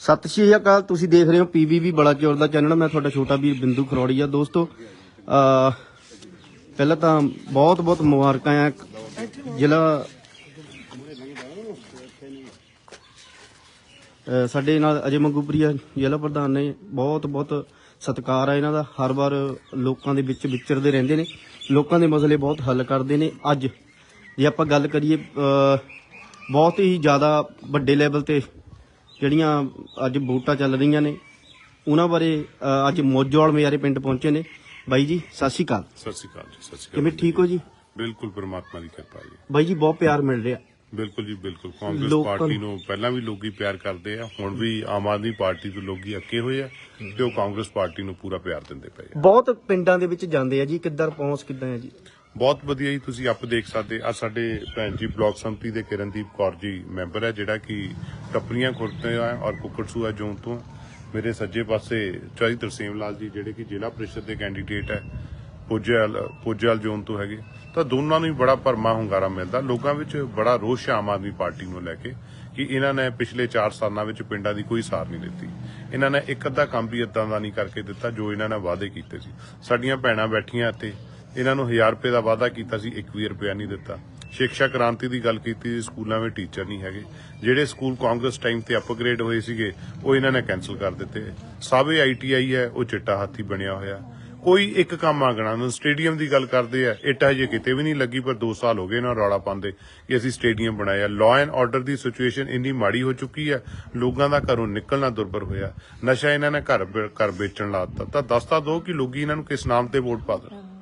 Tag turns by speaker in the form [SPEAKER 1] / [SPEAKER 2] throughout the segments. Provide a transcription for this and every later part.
[SPEAKER 1] ਸਤਿ ਸ਼੍ਰੀ ਅਕਾਲ, ਤੁਸੀਂ ਦੇਖ ਰਹੇ ਹੋ ਪੀਬੀਬੀ ਬਲਾਚੌਰ ਦਾ ਚੈਨਲ। ਮੈਂ ਤੁਹਾਡਾ ਛੋਟਾ ਵੀਰ ਬਿੰਦੂ ਖਰੋੜੀਆ। ਦੋਸਤੋ ਅਹ ਪਹਿਲਾਂ ਤਾਂ ਬਹੁਤ ਬਹੁਤ ਮੁਬਾਰਕਾਂ ਆ ਜ਼ਿਲ੍ਹਾ ਸਾਡੇ ਨਾਲ ਅਜੇ ਮੰਗੂਪਰੀਆ ਜ਼ਿਲ੍ਹਾ ਪ੍ਰਧਾਨ ਨੇ ਬਹੁਤ ਬਹੁਤ ਸਤਿਕਾਰ ਆ ਇਹਨਾਂ ਦਾ। ਹਰ ਵਾਰ ਲੋਕਾਂ ਦੇ ਵਿੱਚ ਵਿਚਰਦੇ ਰਹਿੰਦੇ ਨੇ। ਲੋਕਾਂ ਦੇ ਮਸਲੇ ਬਹੁਤ ਹੱਲ ਕਰਦੇ ਨੇ। ਅੱਜ ਜੇ ਆਪਾਂ ਗੱਲ ਕਰੀਏ ਬਹੁਤ ਹੀ ਜ਼ਿਆਦਾ ਵੱਡੇ ਲੈਵਲ ਤੇ ਜਿਹੜੀਆਂ ਅੱਜ ਵੋਟਾਂ ਚੱਲ ਰਹੀਆਂ ਨੇ ਉਹਨਾਂ ਬਾਰੇ ਅੱਜ ਮੋਜੋਵਾਲ ਮਿਆਰੇ ਪਿੰਡ ਪਹੁੰਚੇ ਨੇ। ਬਾਈ ਜੀ ਸਤਿ ਸ਼੍ਰੀ ਅਕਾਲ।
[SPEAKER 2] ਸਤਿ ਸ਼੍ਰੀ ਅਕਾਲ ਜੀ ਸਤਿ ਸ਼੍ਰੀ
[SPEAKER 1] ਕਿਵੇਂ
[SPEAKER 2] ਅਕਾਲ
[SPEAKER 1] ਠੀਕ ਹੋ ਜੀ?
[SPEAKER 2] ਬਿਲਕੁਲ ਪਰਮਾਤਮਾ ਦੀ ਕਿਰਪਾ ਜੀ।
[SPEAKER 1] ਬਾਈ ਜੀ ਬਹੁਤ ਪਿਆਰ ਮਿਲ ਰਿਹਾ।
[SPEAKER 2] ਬਿਲਕੁਲ ਜੀ ਬਿਲਕੁਲ। ਕਾਂਗਰਸ
[SPEAKER 1] ਲੋਕਾਂ
[SPEAKER 2] ਪਾਰਟੀ ਨੂੰ ਪਹਿਲਾਂ ਵੀ ਲੋਕੀ ਪਿਆਰ ਕਰਦੇ ਆ ਹੁਣ ਵੀ ਆਮ ਆਦਮੀ ਪਾਰਟੀ ਤੋਂ ਲੋਕੀ ਅੱਕੇ ਹੋਏ ਆ ਤੇ ਉਹ ਕਾਂਗਰਸ ਪਾਰਟੀ ਨੂੰ ਪੂਰਾ ਪਿਆਰ ਦਿੰਦੇ ਪਏ ਆ।
[SPEAKER 1] ਬਹੁਤ ਪਿੰਡਾਂ ਦੇ ਵਿੱਚ ਜਾਂਦੇ ਆ ਜੀ ਕਿੱਦਾਂ ਰਿਸਪੌਂਸ ਕਿੱਦਾਂ ਹੈ ਜੀ?
[SPEAKER 2] ਬਹੁਤ ਵਧੀਆ ਜੀ, ਤੁਸੀਂ ਆਪ ਦੇਖ ਸਕਦੇ। ਆ ਸਾਡੇ ਭੈਣ ਜੀ ਬਲਾਕ ਸੰਮਤੀ ਦੇ ਕਿਰਨਦੀਪ ਕੌਰ ਜੀ ਮੈਂਬਰ ਹੈ, ਜਿਹੜਾ ਕਿ ਟੱਪਰੀਆਂ ਖੁਰਤੇ ਆ ਔਰ ਕੁੱਕੜਸੂਆ ਜ਼ੋਨ ਤੋਂ। ਮੇਰੇ ਸੱਜੇ ਪਾਸੇ ਚਾਈ ਤਰਸੇਮ ਲਾਲ ਜੀ, ਜਿਹੜੇ ਕਿ ਜ਼ਿਲ੍ਹਾ ਪ੍ਰੀਸ਼ਦ ਦੇ ਕੈਂਡੀਡੇਟ ਹੈ ਪੁੱਜਲ ਪੁੱਜਲ ਜ਼ੋਨ ਤੋਂ ਹੈਗੇ। ਤਾਂ ਦੋਨਾਂ ਨੂੰ ਬੜਾ ਭਰਮਾ ਹੁੰਗਾਰਾ ਮਿਲਦਾ। ਲੋਕਾਂ ਵਿੱਚ ਬੜਾ ਰੋਸ਼ ਹੈ ਆਮ ਆਦਮੀ ਪਾਰਟੀ ਨੂੰ ਲੈ ਕੇ ਕਿ ਇਹਨਾਂ ਨੇ ਪਿਛਲੇ 4 ਸਾਲਾਂ ਵਿੱਚ ਪਿੰਡਾਂ ਦੀ ਕੋਈ ਸਾਰ ਨਹੀਂ ਦਿੱਤੀ। ਇਹਨਾਂ ਨੇ ਇੱਕ ਅੱਧਾ ਕੰਮ ਵੀ ਇਦਾਂ ਦਾ ਨਹੀਂ ਕਰਕੇ ਦਿੱਤਾ, ਜੋ ਇਹਨਾਂ ਨੇ ਵਾਅਦੇ ਕੀਤੇ ਸੀ। ਸਾਡੀਆਂ ਭੈਣਾਂ ਬੈਠੀਆਂ ਇੱਥੇ। ਇਹਨਾਂ ਨੂੰ 1000 ਰੁਪਏ ਦਾ ਵਾਅਦਾ ਕੀਤਾ ਸੀ 1 ਵੀ ਰੁਪਿਆ ਨਹੀਂ ਦਿੱਤਾ। ਸਿੱਖਿਆ ਕ੍ਰਾਂਤੀ ਦੀ ਗੱਲ ਕੀਤੀ ਸੀ, ਸਕੂਲਾਂ ਵਿੱਚ ਟੀਚਰ ਨਹੀਂ ਹੈਗੇ। ਜਿਹੜੇ ਸਕੂਲ ਕਾਂਗਰਸ ਟਾਈਮ ਤੇ ਅਪਗ੍ਰੇਡ ਹੋਏ ਸੀਗੇ, ਉਹ ਇਹਨਾਂ ਨੇ ਕੈਨਸਲ ਕਰ ਦਿੱਤੇ। ਸਾਬੇ ਆਈਟੀਆਈ ਹੈ, ਉਹ ਚਿੱਟਾ ਹਾਥੀ ਬਣਿਆ ਹੋਇਆ। ਕੋਈ ਇੱਕ ਕੰਮ ਮੰਗਣਾ ਨਾ ਸਟੇਡੀਅਮ ਦੀ ਗੱਲ ਕਰਦੇ ਆ, ਇੱਟਾ ਜੇ ਕਿਤੇ ਵੀ ਨਹੀਂ ਲੱਗੀ, ਪਰ 2 ਸਾਲ ਹੋ ਗਏ ਨਾ ਰੌਲਾ ਪਾਉਂਦੇ ਕਿ ਅਸੀਂ ਸਟੇਡੀਅਮ ਬਣਾਇਆ। ਲਾਅ ਐਂਡ ਆਰਡਰ ਦੀ ਸਿਚੁਏਸ਼ਨ ਇੰਨੀ ਮਾੜੀ ਹੋ ਚੁੱਕੀ ਹੈ, ਲੋਕਾਂ ਦਾ ਘਰੋਂ ਨਿਕਲਣਾ ਦੁਰਬਰ ਹੋਇਆ। ਨਸ਼ਾ ਇਹਨਾਂ ਨੇ ਘਰ ਘਰ ਵੇਚਣ ਲਾਤਾ ਤਾਂ ਦੱਸਤਾ ਦੋ ਕਿ ਲੋਕੀ ਇਹਨਾਂ ਨੂੰ ਕਿਸ ਨਾਮ ਤੇ ਵੋਟ ਪਾ ਦੇਣ।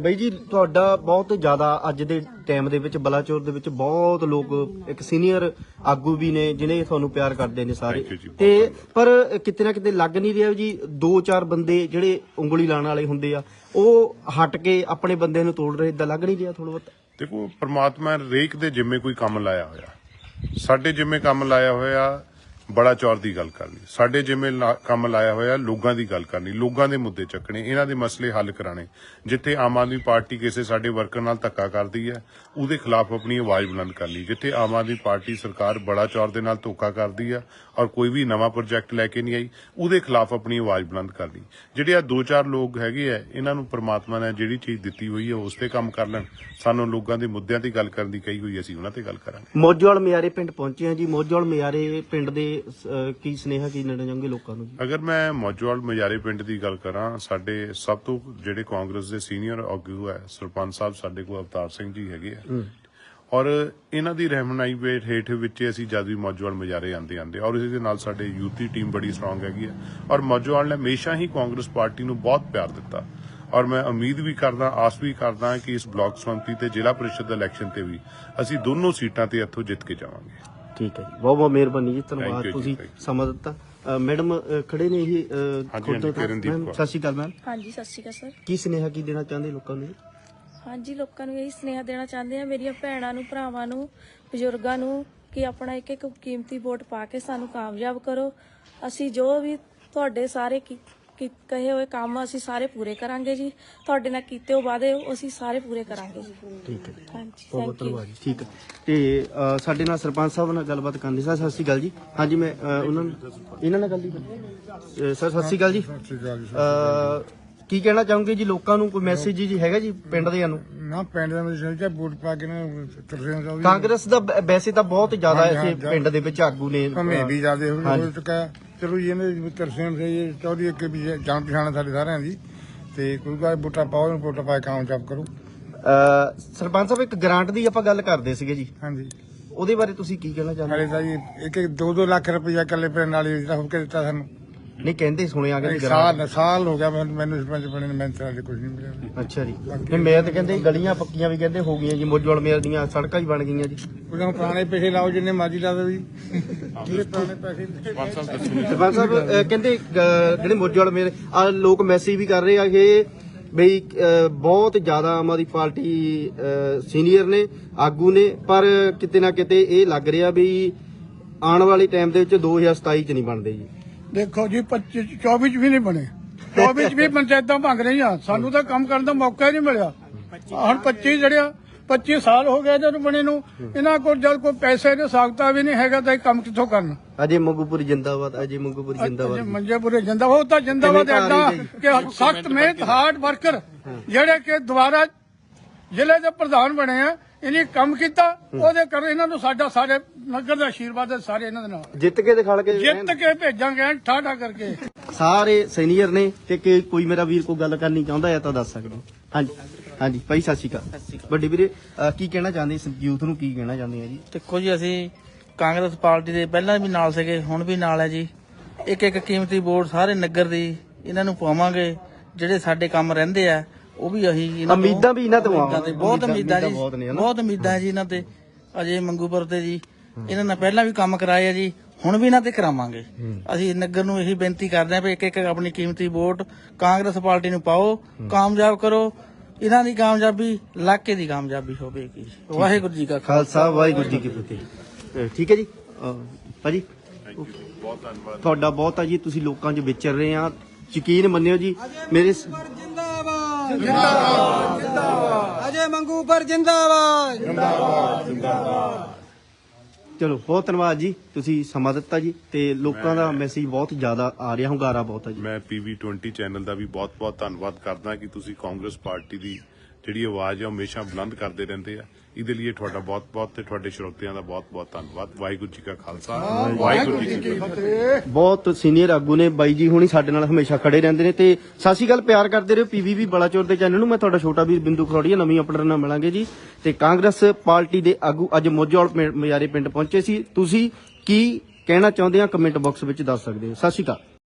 [SPEAKER 1] ਬਾਈ ਜੀ ਤੁਹਾਡਾ ਬਹੁਤ ਜ਼ਿਆਦਾ ਅੱਜ ਦੇ ਟਾਈਮ ਦੇ ਵਿੱਚ ਬਲਾਚੌਰ ਦੇ ਵਿੱਚ ਬਹੁਤ ਲੋਕ ਇੱਕ ਸੀਨੀਅਰ ਆਗੂ ਵੀ ਨੇ ਜਿਨੇ ਤੁਹਾਨੂੰ ਪਿਆਰ ਕਰਦੇ ਨੇ ਸਾਰੇ।
[SPEAKER 2] Thank you ਜੀ, ਬਹੁਤ
[SPEAKER 1] ਤੇ ਪਰ ਕਿਤੇ ਨਾ ਕਿਤੇ ਲੱਗ ਨਹੀਂ ਰਿਹਾ ਜੀ ਦੋ ਚਾਰ ਬੰਦੇ ਜਿਹੜੇ ਉਂਗਲੀ ਲਾਣ ਵਾਲੇ ਹੁੰਦੇ ਆ ਉਹ ਹਟ ਕੇ ਆਪਣੇ ਬੰਦਿਆਂ ਨੂੰ ਤੋੜ ਰਹੇ ਇਦਾਂ ਲੱਗ ਨਹੀਂ ਰਿਹਾ ਥੋੜਾ ਬਹੁਤ?
[SPEAKER 2] ਦੇਖੋ ਪ੍ਰਮਾਤਮਾ ਨੇ ਰੇਕ ਦੇ ਜਿੰਮੇ ਕੋਈ ਕੰਮ ਲਾਇਆ ਹੋਇਆ। ਸਾਡੇ ਜਿੰਮੇ ਕੰਮ ਲਾਇਆ ਹੋਇਆ ਬੜਾ ਚੌਰ ਦੀ ਗੱਲ ਕਰਨੀ। ਸਾਡੇ ਜਿਵੇਂ ਕੰਮ ਲਾਇਆ ਹੋਇਆ, ਲੋਕਾਂ ਦੀ ਗੱਲ ਕਰਨੀ, ਲੋਕਾਂ ਦੇ ਮੁੱਦੇ ਚੱਕਣੇ, ਇਹਨਾਂ ਦੇ ਮਸਲੇ ਹੱਲ ਕਰਾਣੇ ਜਿੱਥੇ ਆਮ ਆਦਮੀ ਪਾਰਟੀ ਕਿਸੇ ਸਾਡੇ ਵਰਕਰ ਨਾਲ ਧੱਕਾ ਕਰਦੀ ਹੈ, ਉਹਦੇ ਖਿਲਾਫ ਆਪਣੀ ਆਵਾਜ਼ ਬੁਲੰਦ ਕਰਨੀ। ਜਿੱਥੇ ਆਮ ਆਦਮੀ ਪਾਰਟੀ ਸਰਕਾਰ ਬੜਾ ਚੌਰ ਦੇ ਨਾਲ ਧੋਖਾ ਕਰਦੀ ਹੈ ਔਰ ਕੋਈ ਵੀ ਨਵਾਂ ਪ੍ਰੋਜੈਕਟ ਲੈ ਕੇ ਨਹੀਂ ਆਈ, ਉਹਦੇ ਖਿਲਾਫ ਆਪਣੀ ਆਵਾਜ਼ ਬੁਲੰਦ ਕਰਨੀ। ਜਿਹੜੇ ਆ ਦੋ ਚਾਰ ਲੋਕ ਹੈਗੇ ਆ, ਇਹਨਾਂ ਨੂੰ ਪ੍ਰਮਾਤਮਾ ਨੇ ਜਿਹੜੀ ਚੀਜ਼ ਦਿੱਤੀ ਹੋਈ ਹੈ ਉਸ ਤੇ ਕੰਮ ਕਰ ਲੈਣ। ਸਾਨੂੰ ਲੋਕਾਂ ਦੇ ਮੁੱਦਿਆਂ ਦੀ ਗੱਲ ਕਰਨ ਦੀ ਕਹੀ ਹੋਈ, ਅਸੀਂ ਉਹਨਾਂ ਤੇ ਗੱਲ ਕਰਾਂਗੇ।
[SPEAKER 1] ਮੋਜੋਵਾਲ ਮਿਆਰੇ ਪਿੰਡ ਪਹੁੰਚੇ ਆ ਜੀ। ਮੋਜੋਵਾਲ ਮਿਆਰੇ ਪਿੰਡ ਦੇ ਅਹ, ਕੀ ਸੁਨੇਹਾ ਕੀ ਦੇਣਾ ਚਾਹੋਗੇ ਲੋਕਾਂ ਨੂੰ ਜੀ?
[SPEAKER 2] ਅਗਰ ਮੈਂ ਮੌਜਵਾਲ ਮਜਾਰੇ ਪਿੰਡ ਦੀ ਗੱਲ ਕਰਾਂ ਸਾਡੇ ਸਭ ਤੋਂ ਜਿਹੜੇ ਕਾਂਗਰਸ ਦੇ ਸੀਨੀਅਰ ਆਗੂ ਹੈ ਸਰਪੰਚ ਸਾਹਿਬ ਸਾਡੇ ਕੋਲ ਅਵਤਾਰ ਸਿੰਘ ਜੀ ਹੈਗੇ ਆ। ਔਰ ਇਹਨਾਂ ਦੀ ਰਹਿਨਮਾਈ ਵੇਟ ਹੇਠ ਵਿੱਚ ਅਸੀਂ ਜਦ ਵੀ ਮੌਜਵਾਲ ਮਜਾਰੇ ਆਂਦੇ ਆਂਦੇ ਔਰ ਇਸ ਦੇ ਨਾਲ ਸਾਡੇ ਯੂਥੀ ਟੀਮ ਬੜੀ ਸਟਰੋਂਗ ਹੈਗੀ ਹੈ ਔਰ ਮੌਜਵਾਲ ਨੇ ਹਮੇਸ਼ਾ ਹੀ ਕਾਂਗਰਸ ਪਾਰਟੀ ਨੂੰ ਬਹੁਤ ਪਿਆਰ ਦਿੱਤਾ। ਔਰ ਮੈਂ ਉਮੀਦ ਵੀ ਕਰਦਾ ਆਸ ਵੀ ਕਰਦਾ ਕਿ ਇਸ ਬਲਾਕ ਸੰਮਤੀ ਤੇ ਜ਼ਿਲ੍ਹਾ ਪ੍ਰੀਸ਼ਦ ਇਲੈਕਸ਼ਨ ਤੇ ਵੀ ਅਸੀਂ ਦੋਨੋਂ ਸੀਟਾਂ ਤੇ ਇੱਥੋਂ ਜਿੱਤ ਕੇ ਜਾਵਾਂਗੇ।
[SPEAKER 1] ਠੀਕ ਹੈ ਜੀ। ਬਹੁਤ ਬਹੁਤ ਮਿਹਰਬਾਨੀ ਜੀ
[SPEAKER 2] Thank
[SPEAKER 1] ਧੰਨਵਾਦ
[SPEAKER 2] you ਜੀ,
[SPEAKER 1] ਤੁਸੀਂ
[SPEAKER 2] thank
[SPEAKER 1] ਸਮਾਂ ਦਿੱਤਾ। ਮੈਡਮ ਖੜੇ ਨੇ ਇਹ
[SPEAKER 2] ਹਾਂਜੀ,
[SPEAKER 1] ਖੁਦ ਤੋਂ
[SPEAKER 2] ਕਿਰਨਦੀਪ
[SPEAKER 1] ਮੈਮ,
[SPEAKER 2] ਕੌਰ।
[SPEAKER 1] ਸਤਿ ਸ਼੍ਰੀ ਅਕਾਲ ਮੈਮ।
[SPEAKER 3] ਹਾਂਜੀ ਸਤਿ ਸ਼੍ਰੀ ਅਕਾਲ ਸਰ।
[SPEAKER 1] ਕੀ ਸੁਨੇਹਾ ਕੀ ਦੇਣਾ ਚਾਹੁੰਦੇ ਲੋਕਾਂ ਨੂੰ
[SPEAKER 3] ਹਾਂਜੀ ਲੋਕਾਂ ਨੂੰ ਇਹੀ ਸੁਨੇਹਾ ਦੇਣਾ ਚਾਹੁੰਦੇ ਆ ਮੇਰੀਆਂ ਭੈਣਾਂ ਨੂੰ ਭਰਾਵਾਂ ਨੂੰ ਬਜ਼ੁਰਗਾਂ ਨੂੰ ਕਿ ਆਪਣਾ ਇੱਕ ਇੱਕ ਕੀਮਤੀ ਵੋਟ ਪਾ ਕੇ ਸਾਨੂੰ ਕਾਮਯਾਬ ਕਰੋ। ਅਸੀਂ ਜੋ ਵੀ ਤੁਹਾਡੇ ਸਾਰੇ ਕੀ- ਕੀ- ਕਹੇ ਹੋਏ ਕੰਮ ਅਸੀਂ ਸਾਰੇ ਪੂਰੇ ਕਰਾਂਗੇ ਜੀ। ਤੁਹਾਡੇ ਨਾਲ ਕੀਤੇ ਹੋ ਵਾਅਦੇ ਉਹ ਅਸੀਂ ਸਾਰੇ ਪੂਰੇ ਕਰਾਂਗੇ। ਜੀ
[SPEAKER 1] ਠੀਕ ਹੈ। ਜੀ
[SPEAKER 3] ਹਾਂਜੀ
[SPEAKER 1] ਬਹੁਤ ਬਹੁਤ
[SPEAKER 3] ਥੈਂਕ ਯੂ
[SPEAKER 1] ਧੰਨਵਾਦ ਜੀ। ਠੀਕ ਹੈ। ਤੇ ਸਾਡੇ ਨਾਲ ਸਰਪੰਚ ਸਾਹਿਬ ਨਾਲ ਗੱਲਬਾਤ ਕਰਨੀ ਸਰ ਸਤਿ ਸ਼੍ਰੀ ਅਕਾਲ ਜੀ। ਹਾਂਜੀ ਮੈਂ ਉਹਨਾਂ ਨੂੰ ਇਹਨਾਂ ਨਾਲ ਗੱਲ ਹੀ ਕਰਨੀ। ਸਰ ਸਤਿ ਸ਼੍ਰੀ ਅਕਾਲ ਜੀ। ਕੀ ਕਹਿਣਾ ਚਾਹੋਗੇ ਜੀ? ਲੋਕਾਂ ਨੂੰ ਕੋਈ ਮੈਸੇਜ ਜੀ ਹੈਗਾ ਜੀ ਪਿੰਡ ਦੇ ਨੂੰ?
[SPEAKER 4] ਨਾ ਪਿੰਡ ਦੇ ਵਿੱਚ ਚੱਲ ਵੋਟ ਪਾ ਕੇ ਨਾ ਤਰਸੇਮ ਸਾਹਿਬ
[SPEAKER 1] ਕਾਂਗਰਸ ਦਾ ਵੈਸੇ ਤਾਂ ਬਹੁਤ ਜ਼ਿਆਦਾ ਇੱਥੇ
[SPEAKER 4] ਹਾਂ,
[SPEAKER 1] ਪਿੰਡ ਦੇ ਵਿੱਚ ਆਗੂ ਨੇ
[SPEAKER 4] ਭਮੇ ਵੀ ਜਾਂਦੇ ਹੋ। ਚੁੱਕਾ ਚਲੋ ਜੀ ਇਹਨੇ ਤਰਸੇਮ ਸੇ ਚੌਧਰੀ ਅੱਗੇ ਵੀ ਜਾਣ ਪਛਾਣ ਸਾਡੇ ਸਾਰਿਆਂ ਦੀ। ਤੇ ਕੋਈ ਗੱਲ ਵੋਟਾਂ ਪਾਓ ਵੋਟਾਂ ਪਾ ਕੇ ਕਾਮਯਾਬ ਕਰੋ।
[SPEAKER 1] ਅਹ, ਸਰਪੰਚ ਸਾਹਿਬ ਇੱਕ ਗ੍ਰਾਂਟ ਦੀ ਆਪਾਂ ਗੱਲ ਕਰਦੇ ਸੀਗੇ ਜੀ।
[SPEAKER 4] ਹਾਂਜੀ।
[SPEAKER 1] ਉਹਦੇ ਬਾਰੇ ਤੁਸੀਂ ਕੀ ਕਹਿਣਾ ਚਾਹੁੰਦੇ
[SPEAKER 4] ਹਲੇ ਤਾਂ ਜੀ ਇੱਕ ਇੱਕ 2-2 ਲੱਖ ਰੁਪਇਆ ਇਕੱਲੇ ਪਿੰਡ ਨਾਲ ਹੀ ਜਿਹੜਾ ਹੋ ਕੇ ਦਿੱਤਾ ਸਾਨੂੰ।
[SPEAKER 1] ਨਹੀਂ ਕਹਿੰਦੇ ਸੁਣਿਆ ਕਿ
[SPEAKER 4] ਸਾਲ ਸਾਲ ਹੋ ਗਿਆ ਮੈਨੂੰ ਮੈਨੂੰ ਸਰਪੰਚ ਬਣੇ ਨੂੰ ਮੈਨੂੰ ਤਾਂ ਕੁਝ ਨਹੀਂ ਮਿਲਿਆ।
[SPEAKER 1] ਅੱਛਾ ਜੀ। ਨਹੀਂ ਮੈਂ ਤਾਂ ਕਹਿੰਦੇ ਗਲੀਆਂ ਪੱਕੀਆਂ ਵੀ ਕਹਿੰਦੇ ਹੋ ਗਈਆਂ ਜੀ ਮੋਜੋਲ ਮੇਰ ਦੀਆਂ ਸੜਕਾਂ ਹੀ ਬਣ ਗਈਆਂ ਜੀ।
[SPEAKER 4] ਉਹਨਾਂ ਪੁਰਾਣੇ ਪੈਸੇ ਲਾਓ ਜਿੰਨੇ ਮਰਜ਼ੀ ਲਾ ਦਿਓ ਜੀ। ਜਿਹੜੇ ਪੁਰਾਣੇ ਪੈਸੇ
[SPEAKER 1] ਸਰਪੰਚ ਸਾਹਿਬ ਅਹ, ਕਹਿੰਦੇ ਅਹ, ਜਿਹੜੇ ਮੋਜੋਲ ਮੇਰ ਆ ਲੋਕ ਮੈਸੇਜ ਵੀ ਕਰ ਰਹੇ ਆ ਕਿ ਬਈ ਅਹ, ਬਹੁਤ ਜ਼ਿਆਦਾ ਆਮ ਆਦਮੀ ਪਾਰਟੀ ਸੀਨੀਅਰ ਨੇ ਆਗੂ ਨੇ ਪਰ ਕਿਤੇ ਨਾ ਕਿਤੇ ਇਹ ਲੱਗ ਰਿਹਾ ਵੀ ਆਉਣ ਵਾਲੇ ਟਾਈਮ ਦੇ ਵਿੱਚ 2027 ਚ ਨਹੀਂ ਬਣਦੇ ਜੀ।
[SPEAKER 5] ਦੇਖੋ ਜੀ 25 24 ਚ ਵੀ ਨਹੀਂ ਬਣੇ। 24 ਚ ਵੀ ਪੰਚਾਇਤਾਂ ਭੰਗ ਰਹੀਆਂ। ਸਾਨੂੰ ਤਾਂ ਕੰਮ ਕਰਨ ਦਾ ਮੌਕਾ ਹੀ ਨਹੀਂ ਮਿਲਿਆ। ਹੁਣ 25 ਜਿਹੜਿਆ 25 ਸਾਲ ਹੋ ਗਏ ਇਹਨਾਂ ਨੂੰ ਬਣੇ ਨੂੰ। ਇਹਨਾਂ ਕੋਲ ਜਦ ਕੋਈ ਪੈਸੇ ਦੇ ਸਾਖਤਾ ਵੀ ਨਹੀਂ ਹੈਗਾ ਤਾਂ ਇਹ ਕੰਮ ਕਿੱਥੋਂ ਕਰਨ?
[SPEAKER 1] ਅਜੇ ਮੰਗੂਪੁਰ ਜਿੰਦਾਬਾਦ ਅਜੇ ਮੰਗੂਪੁਰ ਜਿੰਦਾਬਾਦ
[SPEAKER 5] ਮੰਜੇਪੁਰੇ ਜਿੰਦਾ ਉਹ ਤਾਂ ਜਿੰਦਾਬਾਦ ਐਡਾ ਕਿ ਸਖਤ ਮਿਹਨਤ ਹਾਰਡ ਵਰਕਰ ਜਿਹੜੇ ਕਿ ਦੁਬਾਰਾ ਜ਼ਿਲ੍ਹੇ ਦੇ ਪ੍ਰਧਾਨ ਬਣੇ ਆ ਇਹਨੇ ਕੰਮ ਕੀਤਾ ਉਹਦੇ ਕਰ ਇਹਨਾਂ ਨੂੰ ਸਾਡਾ ਸਾਰੇ ਨਗਰ ਦਾ ਆਸ਼ੀਰਵਾਦ ਹੈ ਸਾਰੇ ਇਹਨਾਂ ਦੇ ਨਾਲ।
[SPEAKER 1] ਜਿੱਤ ਕੇ ਦਿਖਾਲ ਕੇ
[SPEAKER 5] ਜਿੱਤ ਕੇ ਭੇਜਾਂਗੇ ਠਾਠਾ ਕਰਕੇ।
[SPEAKER 1] ਸਾਰੇ ਸੀਨੀਅਰ ਨੇ ਤੇ ਕਿ ਕੋਈ ਮੇਰਾ ਵੀਰ ਕੋਈ ਗੱਲ ਕਰਨੀ ਚਾਹੁੰਦਾ ਹੈ ਤਾਂ ਦੱਸ ਸਕਦੇ। ਹਾਂਜੀ ਹਾਂਜੀ ਭਾਈ ਸਤਿ ਸ਼੍ਰੀ ਅਕਾਲ। ਵੱਡੇ ਵੀਰੇ ਕੀ ਕਹਿਣਾ ਚਾਹੁੰਦੇ ਇਸ ਯੂਥ ਨੂੰ ਕੀ ਕਹਿਣਾ ਚਾਹੁੰਦੇ ਆ ਜੀ?
[SPEAKER 6] ਦੇਖੋ ਜੀ ਅਸੀਂ ਕਾਂਗਰਸ ਪਾਰਟੀ ਦੇ ਪਹਿਲਾਂ ਵੀ ਨਾਲ ਸੀਗੇ ਹੁਣ ਵੀ ਨਾਲ ਹੈ ਜੀ। ਇੱਕ ਇੱਕ ਕੀਮਤੀ ਵੋਟ ਸਾਰੇ ਨਗਰ ਦੀ ਇਹਨਾਂ ਨੂੰ ਪਾਵਾਂਗੇ ਜਿਹੜੇ ਸਾਡੇ ਕੰਮ ਰਹਿੰਦੇ ਆ। ਉਹ ਵੀ ਅਸੀਂ ਇਹਨਾਂ ਤੋਂ-
[SPEAKER 1] ਉਮੀਦਾਂ ਵੀ ਇਹਨਾਂ ਤੋਂ ਆ।
[SPEAKER 6] ਉਮੀਦਾਂ ਤੇ ਬਹੁਤ
[SPEAKER 1] ਉਮੀਦਾਂ-
[SPEAKER 6] ਜੀ।
[SPEAKER 1] ਬਹੁਤ ਨੇ ਹਨਾ।
[SPEAKER 6] ਬਹੁਤ ਉਮੀਦਾਂ ਜੀ ਇਹਨਾਂ ਤੇ ਅਜੇ ਮੰਗੂਪੁਰ ਤੇ ਜੀ। ਇਹਨਾਂ ਨੇ ਪਹਿਲਾਂ ਵੀ ਕੰਮ ਕਰਾਏ ਆ ਜੀ ਹੁਣ ਵੀ ਇਹਨਾਂ ਤੇ ਕਰਾਵਾਂਗੇ। ਅਸੀਂ ਨਗਰ ਨੂੰ ਇਹੀ ਬੇਨਤੀ ਕਰਦੇ ਹਾਂ ਵੀ ਇੱਕ ਇੱਕ ਆਪਣੀ ਕੀਮਤੀ ਵੋਟ ਕਾਂਗਰਸ ਪਾਰਟੀ ਨੂੰ ਪਾਓ ਕਾਮਯਾਬ ਕਰੋ। ਇਹਨਾਂ ਦੀ ਕਾਮਯਾਬੀ ਇਲਾਕੇ ਦੀ ਕਾਮਯਾਬੀ ਹੋਵੇਗੀ। ਵਾਹਿਗੁਰੂ ਜੀ ਕਾ
[SPEAKER 1] ਖਾਲਸਾ। ਵਾਹਿਗੁਰੂ ਜੀ ਕੀ ਫਤਿਹ। ਅਹ ਠੀਕ ਹੈ ਜੀ? ਅਹ ਭਾਜੀ
[SPEAKER 2] ਬਹੁਤ ਧੰਨਵਾਦ।
[SPEAKER 7] ਤੁਹਾਡਾ ਬਹੁਤ ਆ ਜੀ ਤੁਸੀਂ ਲੋਕਾਂ 'ਚ ਵਿਚਰ ਰਹੇ ਆ। ਯਕੀਨ ਮੰਨਿਓ ਜੀ ਮੇਰੇ ਸ-
[SPEAKER 8] ਜਿੰਦਾਬਾਦ। ਜਿੰਦਾਬਾਦ। ਜਿੰਦਾਬਾਦ ਅਜੇ ਮੰਗੂ ਪਰ ਜਿੰਦਾਬਾਦ।
[SPEAKER 7] ਚਲੋ ਬਹੁਤ ਧੰਨਵਾਦ ਜੀ। ਤੁਸੀਂ ਸਮਾਂ ਦਿੱਤਾ ਜੀ ਤੇ ਲੋਕਾਂ ਦਾ ਮੈਸੇਜ ਬਹੁਤ ਜ਼ਿਆਦਾ ਆ ਰਿਹਾ ਹੁੰਗਾਰਾ ਬਹੁਤ ਆ ਜੀ।
[SPEAKER 2] ਮੈਂ ਪੀਵੀ 20 ਚੈਨਲ ਦਾ ਵੀ ਬਹੁਤ-ਬਹੁਤ ਧੰਨਵਾਦ ਕਰਦਾ ਕਿ ਤੁਸੀਂ ਕਾਂਗਰਸ ਪਾਰਟੀ ਦੀ ਜਿਹੜੀ ਆਵਾਜ਼ ਹੈ ਹਮੇਸ਼ਾ ਬੁਲੰਦ ਕਰਦੇ ਰਹਿੰਦੇ ਆ। ਇਹਦੇ ਲਈ ਤੁਹਾਡਾ ਬਹੁਤ-ਬਹੁਤ ਤੇ ਤੁਹਾਡੇ ਸਰੋਤਿਆਂ ਦਾ ਬਹੁਤ-ਬਹੁਤ ਧੰਨਵਾਦ। ਵਾਹਿਗੁਰੂ ਜੀ ਕਾ ਖਾਲਸਾ। ਵਾਹਿਗੁਰੂ ਜੀ ਕੀ ਫਤਿਹ।
[SPEAKER 7] ਬਹੁਤ ਸੀਨੀਅਰ ਆਗੂ ਨੇ ਬਾਈ ਜੀ ਹੁਣੀ ਸਾਡੇ ਨਾਲ ਹਮੇਸ਼ਾ ਖੜੇ ਰਹਿੰਦੇ ਨੇ ਤੇ ਸਤਿ ਸ਼੍ਰੀ ਅਕਾਲ ਪਿਆਰ ਕਰਦੇ ਰਹੋ। ਪੀਵੀਬੀ ਬਲਾਚੌਰ ਦੇ ਚੈਨਲ ਨੂੰ ਮੈਂ ਤੁਹਾਡਾ ਛੋਟਾ ਵੀਰ ਬਿੰਦੂ ਖਰੋੜੀਆ ਨਵੀਂ ਅਪਡੇਟ ਨਾਲ ਮਿਲਾਂਗੇ ਜੀ। ਤੇ ਕਾਂਗਰਸ ਪਾਰਟੀ ਦੇ ਆਗੂ ਅੱਜ ਮੋਜੋਲ ਮਜਾਰੇ ਪਿੰਡ ਪਹੁੰਚੇ ਸੀ। ਤੁਸੀਂ ਕੀ ਕਹਿਣਾ ਚਾਹੁੰਦੇ ਆ? ਕਮੈਂਟ ਬਾਕਸ ਵਿੱਚ ਦੱਸ ਸਕਦੇ ਹੋ। ਸਤਿ ਸ਼੍ਰੀ ਅਕਾਲ।